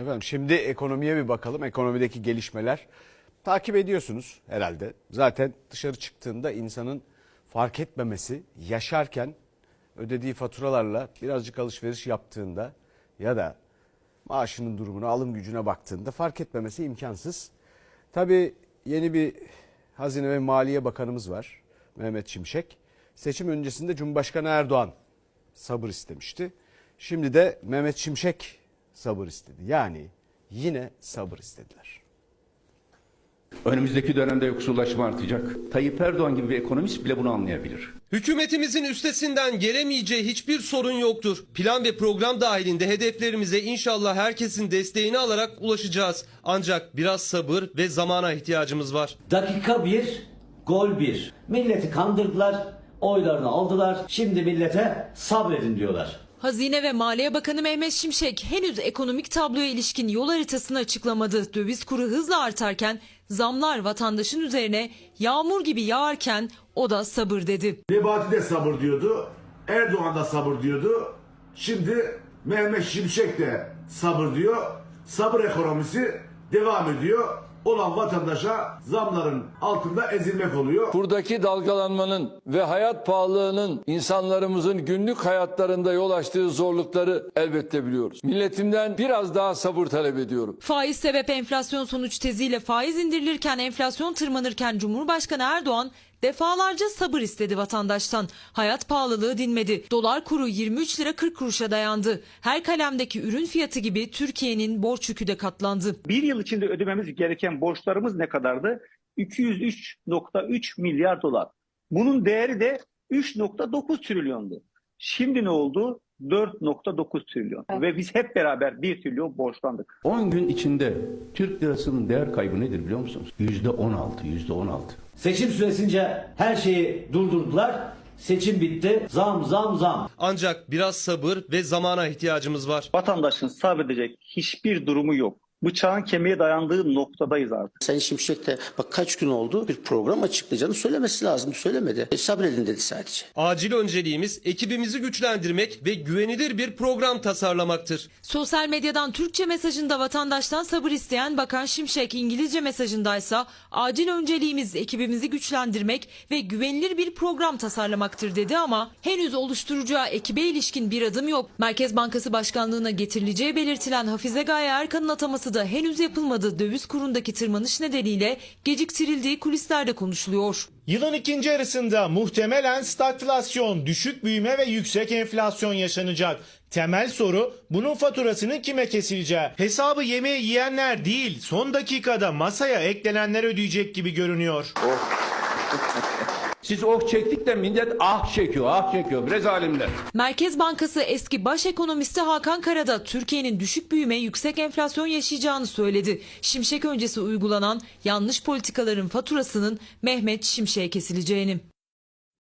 Efendim şimdi ekonomiye bir bakalım. Ekonomideki gelişmeler takip ediyorsunuz herhalde. Zaten dışarı çıktığında insanın fark etmemesi, yaşarken ödediği faturalarla birazcık alışveriş yaptığında ya da maaşının durumuna, alım gücüne baktığında fark etmemesi imkansız. Tabii yeni bir Hazine ve Maliye Bakanımız var. Mehmet Şimşek. Seçim öncesinde Cumhurbaşkanı Erdoğan sabır istemişti. Şimdi de Mehmet Şimşek sabır istedi. Yani yine sabır istediler. Önümüzdeki dönemde yoksullaşma artacak. Tayyip Erdoğan gibi bir ekonomist bile bunu anlayabilir. Hükümetimizin üstesinden gelemeyeceği hiçbir sorun yoktur. Plan ve program dahilinde hedeflerimize inşallah herkesin desteğini alarak ulaşacağız. Ancak biraz sabır ve zamana ihtiyacımız var. Dakika bir, gol bir. Milleti kandırdılar, oylarını aldılar. Şimdi millete sabredin diyorlar. Hazine ve Maliye Bakanı Mehmet Şimşek henüz ekonomik tabloya ilişkin yol haritasını açıklamadı. Döviz kuru hızla artarken zamlar vatandaşın üzerine yağmur gibi yağarken o da sabır dedi. Nebati de sabır diyordu. Erdoğan da sabır diyordu. Şimdi Mehmet Şimşek de sabır diyor. Sabır ekonomisi devam ediyor. Olan vatandaşa zamların altında ezilmek oluyor. Kurdaki dalgalanmanın ve hayat pahalılığının insanlarımızın günlük hayatlarında yol açtığı zorlukları elbette biliyoruz. Milletimden biraz daha sabır talep ediyorum. Faiz sebep enflasyon sonuç teziyle faiz indirilirken enflasyon tırmanırken Cumhurbaşkanı Erdoğan defalarca sabır istedi vatandaştan. Hayat pahalılığı dinmedi. Dolar kuru 23 lira 40 kuruşa dayandı. Her kalemdeki ürün fiyatı gibi Türkiye'nin borç yükü de katlandı. bir yıl içinde ödememiz gereken borçlarımız ne kadardı? 203.3 milyar dolar. Bunun değeri de 3.9 trilyondu. Şimdi ne oldu? 4.9 trilyon. Ve biz hep beraber 1 trilyon borçlandık. 10 gün içinde Türk lirasının değer kaybı nedir biliyor musunuz? %16, %16. Seçim süresince her şeyi durdurdular. Seçim bitti. Zam zam zam. Ancak biraz sabır ve zamana ihtiyacımız var. Vatandaşın sabredecek hiçbir durumu yok. Bıçağın kemiğe dayandığı noktadayız artık. Sayın Şimşek de bak kaç gün oldu bir program açıklayacağını söylemesi lazım. Söylemedi. E, sabredin dedi sadece. Acil önceliğimiz ekibimizi güçlendirmek ve güvenilir bir program tasarlamaktır. Sosyal medyadan Türkçe mesajında vatandaştan sabır isteyen Bakan Şimşek İngilizce mesajındaysa acil önceliğimiz ekibimizi güçlendirmek ve güvenilir bir program tasarlamaktır dedi ama henüz oluşturacağı ekibe ilişkin bir adım yok. Merkez Bankası Başkanlığına getirileceği belirtilen Hafize Gaye Erkan'ın ataması da henüz yapılmadı. Döviz kurundaki tırmanış nedeniyle geciktirildiği kulislerde konuşuluyor. Yılın ikinci yarısında muhtemelen stagflasyon, düşük büyüme ve yüksek enflasyon yaşanacak. Temel soru bunun faturasının kime kesileceği. Hesabı yemeği yiyenler değil, son dakikada masaya eklenenler ödeyecek gibi görünüyor. Siz oh çektik de millet ah çekiyor, ah çekiyor. Bre zalimler. Merkez Bankası eski baş ekonomisti Hakan Karada Türkiye'nin düşük büyüme, yüksek enflasyon yaşayacağını söyledi. Şimşek öncesi uygulanan yanlış politikaların faturasının Mehmet Şimşek'e kesileceğini.